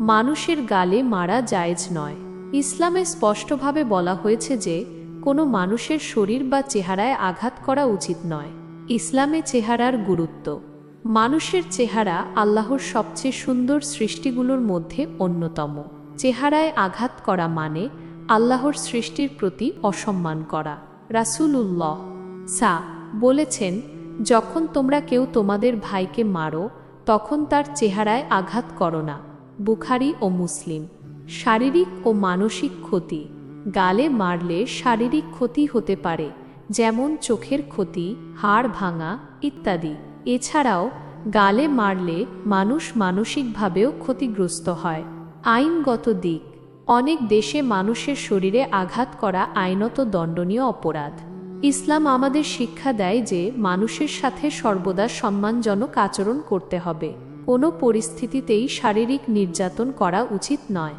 মানুষের গালে মারা জায়েজ নয়। ইসলামে স্পষ্টভাবে বলা হয়েছে যে, কোনো মানুষের শরীর বা চেহারায় আঘাত করা উচিত নয়। ইসলামে চেহারার গুরুত্ব। মানুষের চেহারা আল্লাহর সবচেয়ে সুন্দর সৃষ্টিগুলোর মধ্যে অন্যতম। চেহারায় আঘাত করা মানে আল্লাহর সৃষ্টির প্রতি অসম্মান করা। রাসূলুল্লাহ সা বলেছেন, যখন তোমরা কেউ তোমাদের ভাইকে মারো, তখন তার চেহারায় আঘাত করো না। বুখারি ও মুসলিম। শারীরিক ও মানসিক ক্ষতি। গালে মারলে শারীরিক ক্ষতি হতে পারে, যেমন চোখের ক্ষতি, হাড় ভাঙা ইত্যাদি। এছাড়াও, গালে মারলে মানুষ মানসিকভাবেও ক্ষতিগ্রস্ত হয়। আইনগত দিক। অনেক দেশে মানুষের শরীরে আঘাত করা আইনত দণ্ডনীয় অপরাধ। ইসলাম আমাদের শিক্ষা দেয় যে মানুষের সাথে সর্বদা সম্মানজনক আচরণ করতে হবে। কোনো পরিস্থিতিতেই শারীরিক নির্যাতন করা উচিত নয়।